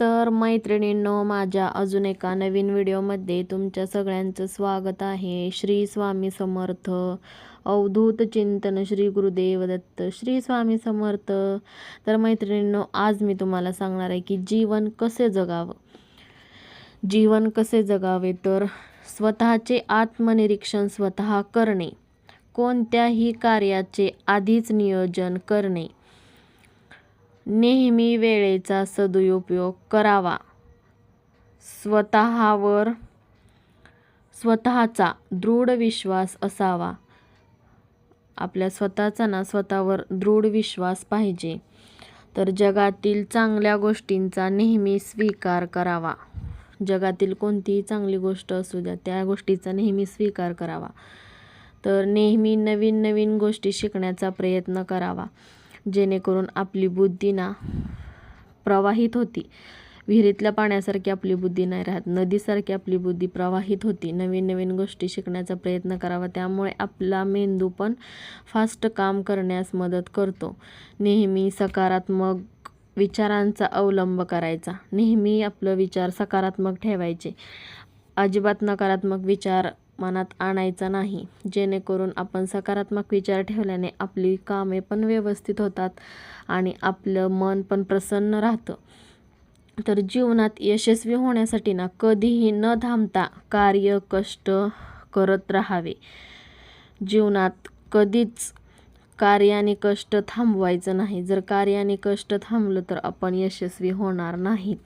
तर मैत्रिणींनो माझ्या अजून एका नवीन व्हिडिओमध्ये तुमच्या सगळ्यांचं स्वागत आहे. श्री स्वामी समर्थ. अवधूत चिंतन श्री गुरुदेव दत्त. श्री स्वामी समर्थ. तर मैत्रिणींनो आज मी तुम्हाला सांगणार आहे की जीवन कसे जगावं? जीवन कसे जगावे? तर स्वतःचे आत्मनिरीक्षण स्वतः करणे. कोणत्याही कार्याचे आधीच नियोजन करणे. नेहमी वेळेचा सदुपयोग करावा. स्वतःवर स्वतःचा दृढ विश्वास असावा. आपल्या स्वतःचा ना स्वतःवर दृढ विश्वास पाहिजे. तर जगातील चांगल्या गोष्टींचा नेहमी स्वीकार करावा. जगातील कोणतीही चांगली गोष्ट असू द्या त्या गोष्टीचा नेहमी स्वीकार करावा. तर नेहमी नवीन नवीन गोष्टी शिकण्याचा प्रयत्न करावा. जेणेकरून आपली बुद्धी ना प्रवाहित होती. विहिरीतल्या पाण्यासारखी आपली बुद्धी नाही राहत. नदीसारखी आपली बुद्धी प्रवाहित होती. नवीन नवीन गोष्टी शिकण्याचा प्रयत्न करावा. त्यामुळे आपला मेंदू पण फास्ट काम करण्यास मदत करतो. नेहमी सकारात्मक विचारांचा अवलंब करायचा. नेहमी आपलं विचार सकारात्मक ठेवायचे. अजिबात नकारात्मक विचार मनात आणायचा नाही. जेणेकरून आपण सकारात्मक विचार ठेवल्याने आपली कामे पण व्यवस्थित होतात आणि आपलं मन पण प्रसन्न राहतं. तर जीवनात यशस्वी होण्यासाठी ना कधीही न थांबता कार्य कष्ट करत राहावे. जीवनात कधीच कार्याने कष्ट थांबवायचं नाही. जर कार्याने कष्ट थांबलं तर आपण यशस्वी होणार नाहीत.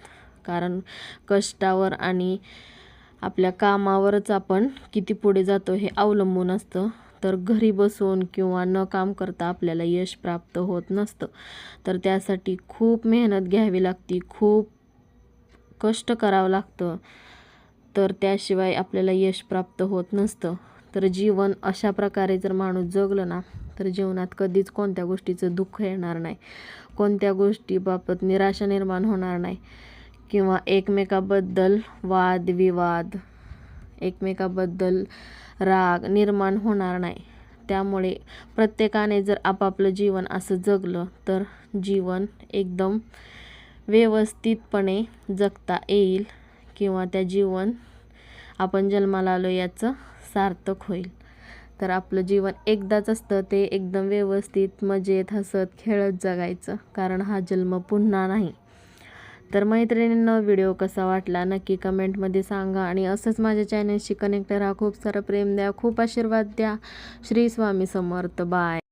कारण कष्टावर आणि आपल्या कामावरच आपण किती पुढे जातो हे अवलंबून असतं. तर घरी बसून किंवा न काम करता आपल्याला यश प्राप्त होत नसतं. तर त्यासाठी खूप मेहनत घ्यावी लागते खूप कष्ट करावं लागतं. तर त्याशिवाय आपल्याला यश प्राप्त होत नसतं. तर जीवन अशा प्रकारे जर माणूस जगलं ना तर जीवनात कधीच कोणत्या गोष्टीचं दुःख येणार नाही. कोणत्या गोष्टीबाबत निराशा निर्माण होणार नाही. किंवा एकमेकाबद्दल वादविवाद एकमेकाबद्दल राग निर्माण होणार नाही. त्यामुळे प्रत्येकाने जर आपापलं जीवन असं जगलं तर जीवन एकदम व्यवस्थितपणे जगता येईल किंवा त्या जीवन आपण जन्माला आलो याचं सार्थक होईल. तर आपलं जीवन एकदाच असतं ते एकदम व्यवस्थित मजेत हसत खेळत जगायचं कारण हा जन्म पुन्हा नाही. तर मैत्रिणींना व्हिडिओ कसा वाटला नक्की कमेंटमध्ये सांगा आणि असंच माझ्या चॅनलशी कनेक्ट राहा. खूप सारं प्रेम द्या खूप आशीर्वाद द्या. श्री स्वामी समर्थ. बाय.